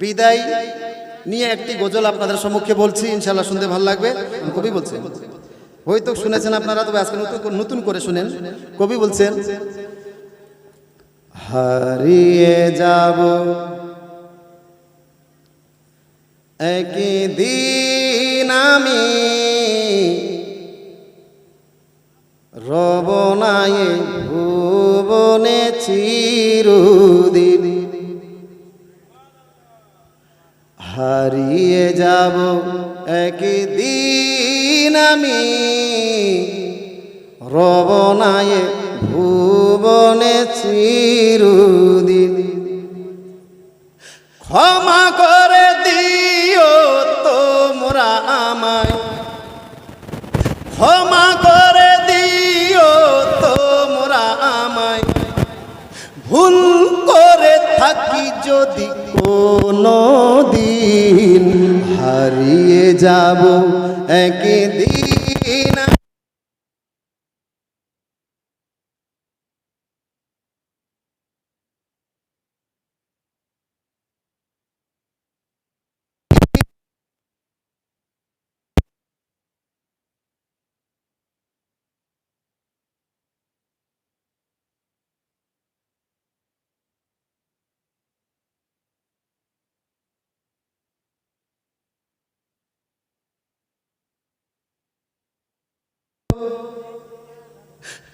বিদায় নিয়ে একটি গজল আপনাদের সম্মুখে বলছি ইনশাল্লাহ শুনতে ভালো লাগবে। কবি বলছেন হয়তো শুনেছেন আপনারা, তবে আজকে নতুন নতুন করে শুনেন। কবি বলছেন, হারিয়ে যাব একই দিন আমি রবনায় ভুবনে চিরদিন হারিয়ে যাব একদিন আমি। রবনায় ভুবনে চিরদিন ক্ষমা করে দিও তোমরা আমায়। ক্ষমা করে দিও তোমরা আমায়। ভুল করে থাকি যদি কোনো হারিয়ে যাব। একদিন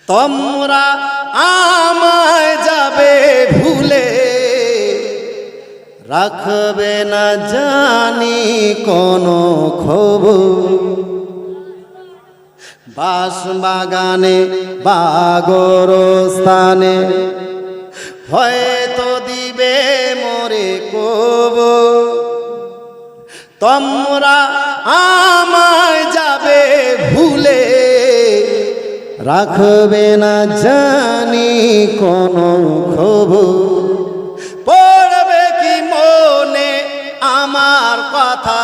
তোমরা আমায় যাবে ভুলে। রাখবে না জানি কোনো খবর। বাস বাগানে বাগর স্থানে হয়তো দিবে মোরে কব তোমরা আমায় যাবে ভুলে। রাখবে না জানি কোনো খবর পড়বে কি মনে আমার কথা?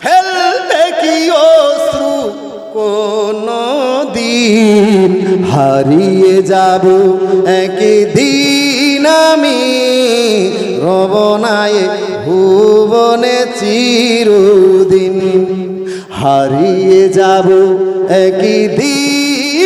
ফেলবে কি অশ্রু কোনো দিন? হারিয়ে যাব একদিন আমি, রবনায় ভুবনে চিরদিন। হারিয়ে যাব একদিন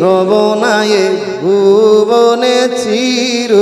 রবনায় ভুবনে চির